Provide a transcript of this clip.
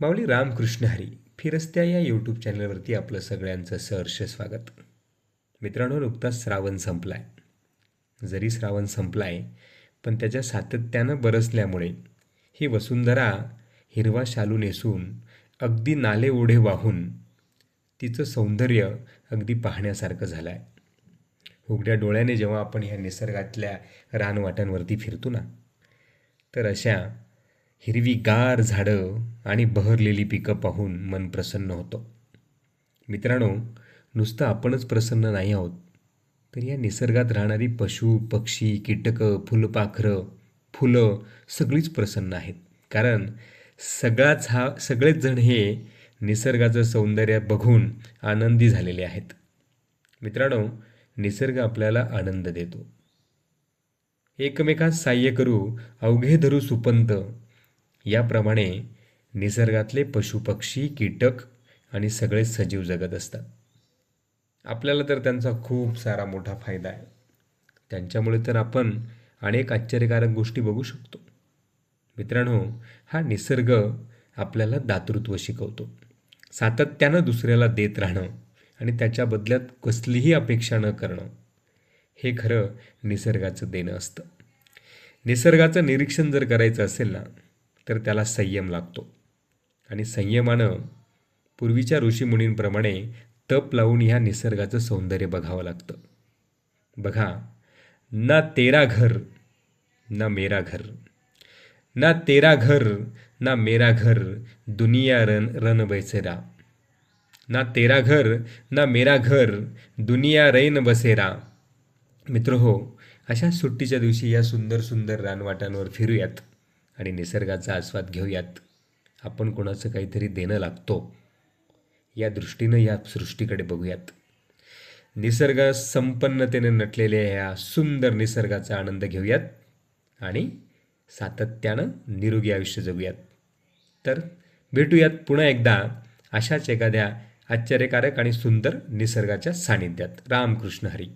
माऊली रामकृष्ण हरी फिरस्त्या या यूट्यूब चॅनलवरती आपलं सगळ्यांचं सहर्ष स्वागत. मित्रांनो नुकताच श्रावण संपला आहे जरी श्रावण संपला आहे पण त्याच्या सातत्यानं बरसल्यामुळे ही वसुंधरा हिरवा शालू नेसून अगदी नाले ओढे वाहून तिचं सौंदर्य अगदी पाहण्यासारखं झालं आहे उघड्या डोळ्याने जेव्हा आपण ह्या निसर्गातल्या रानवाटांवरती फिरतो ना तर अशा हिरवीगार झाडं आणि बहरलेली पिकं पाहून मन प्रसन्न होतं. मित्रांनो नुसतं आपणच प्रसन्न नाही आहोत तर या निसर्गात राहणारी पशु पक्षी कीटकं फुलपाखरं फुलं सगळीच प्रसन्न आहेत. कारण सगळाच हा सगळेच जण हे निसर्गाचं सौंदर्य बघून आनंदी झालेले आहेत. मित्रांनो निसर्ग आपल्याला आनंद देतो. एकमेकास साह्य करू अवघे धरू सुपंत याप्रमाणे निसर्गातले पशुपक्षी कीटक आणि सगळे सजीव जगत असतात. आपल्याला तर त्यांचा खूप सारा मोठा फायदा आहे. त्यांच्यामुळे तर आपण अनेक आश्चर्यकारक गोष्टी बघू शकतो. मित्रांनो हा निसर्ग आपल्याला दातृत्व शिकवतो. सातत्यानं दुसऱ्याला देत राहणं आणि त्याच्या बदल्यात कसलीही अपेक्षा न करणं हे खरं निसर्गाचं देणं असतं. निसर्गाचं निरीक्षण जर करायचं असेल ना तर त्याला संयम लागतो. आणि संयमानं पूर्वीच्या ऋषीमुनींप्रमाणे तप लावून ह्या निसर्गाचं सौंदर्य बघावं लागतं. बघा ना तेरा घर ना मेरा घर. ना तेरा घर ना मेरा घर दुनिया रन रन बैसेरा. ना तेरा घर ना मेरा घर दुनिया रैन बसेरा. मित्र हो अशा सुट्टीच्या दिवशी या सुंदर सुंदर रानवाटांवर फिरूयात. आणि निसर्गाचा आस्वाद घेऊयात. आपण कोणाचं काहीतरी देणं लागतो या दृष्टीनं या सृष्टीकडे बघूयात. निसर्ग संपन्नतेने नटलेल्या ह्या सुंदर निसर्गाचा आनंद घेऊयात आणि सातत्यानं निरोगी आयुष्य जगूयात. तर भेटूयात पुन्हा एकदा अशाच एखाद्या आश्चर्यकारक आणि सुंदर निसर्गाच्या सानिध्यात. रामकृष्ण हरी.